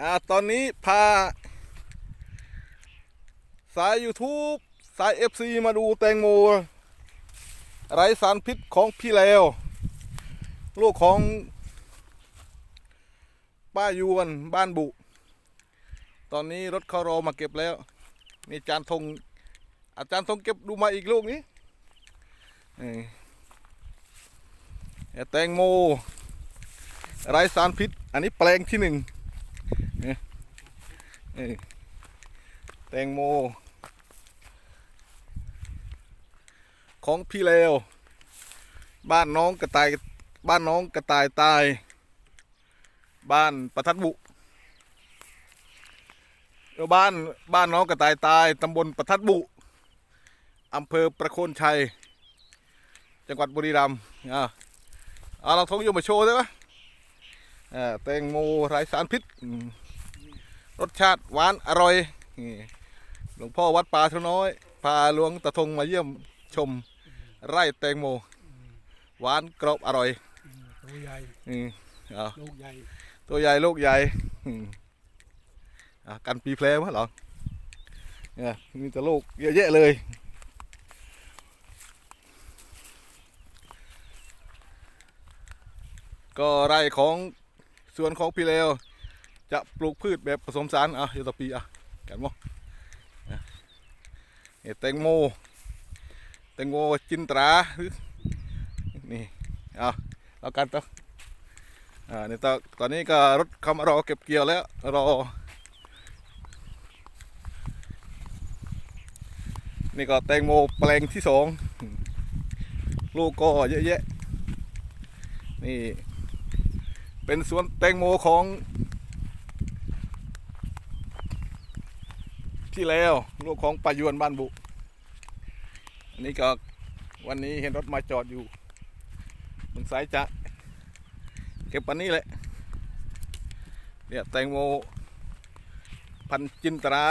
อ่าตอนนี้พา สาย YouTube สาย FC มาดูแตงโม ไร้สารพิษของพี่เลวลูกของป้ายวนบ้านบุ ตอนนี้รถเขารอมาเก็บแล้ว มีอาจารย์ธงอาจารย์ธงเก็บดูมาอีกลูกนี้แตงโม ไร้สารพิษ อันนี้แปลงที่หนึ่ง แตงโม ของพี่เลวบ้านน้องกระต่าย บ้านน้องกระต่ายตาย บ้านประทัดบุบ้านบ้านน้องกระต่ายตายตำบลประทัดบุอำเภอประโคนชัย จังหวัดบุรีรัมย์อ่าเอาเราทงอยมมาโชว์ได้ปะอ่าแตงโมไร้สารพิษ รสชาติหวานอร่อยนี่หลวงพ่อวัดป่าเทาน้อย พาหลวงตาทงมาเยี่ยมชมไร่แตงโม หวานกรอบอร่อยตัวใหญ่ลูกใหญ่ตัวใหญ่ลูกใหญ่อืมอะกันปีเพลมั้งหรอเนี่ยมีแต่ลูกเยอะแยะเลยก็ไร่ของสวนของพี่เลว จะปลูกพืชแบบผสมสารอะยูตปีอะกันมั้งเนี่ยแตงโมแตงโมจินตรานี่เอาแล้วกันต่ออ่านี่ตอนตอนนี้ก็รถเข้ามารอเก็บเกี่ยวแล้วรอนี่ก็แตงโมแปลงที่สองลูกก็เยอะแยะนี่เป็นสวนแตงโมของ ที่แล้วลูกของปายวนบ้านบุอันนี้ก็วันนี้เห็นรถมาจอดอยู่บนสายจะเก็บปันนี้แหละเนี่ยแตงโมพันจินตรา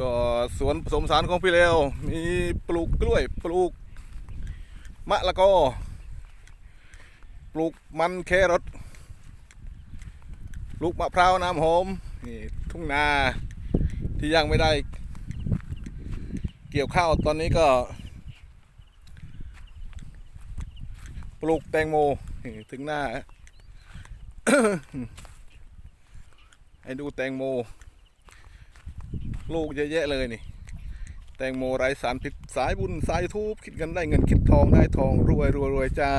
ก็สวนผสมสารของพี่เลวมีปลูกกล้วยปลูกมะละกอ ปลูกมันแครอทปลูกมะพร้าวน้ำหอมนี่ทุ่งนาที่ยังไม่ได้ เกี่ยวข้าวตอนนี้ก็ ปลูกแตงโมนี่ถึงหน้าให้ดูแตงโม ลูกเยอะแยะเลยนี่ แตงโมไร้สารพิษสายบุญสายทูบคิดกันได้เงินคิดทองได้ทองรวยรวยรวยจ้า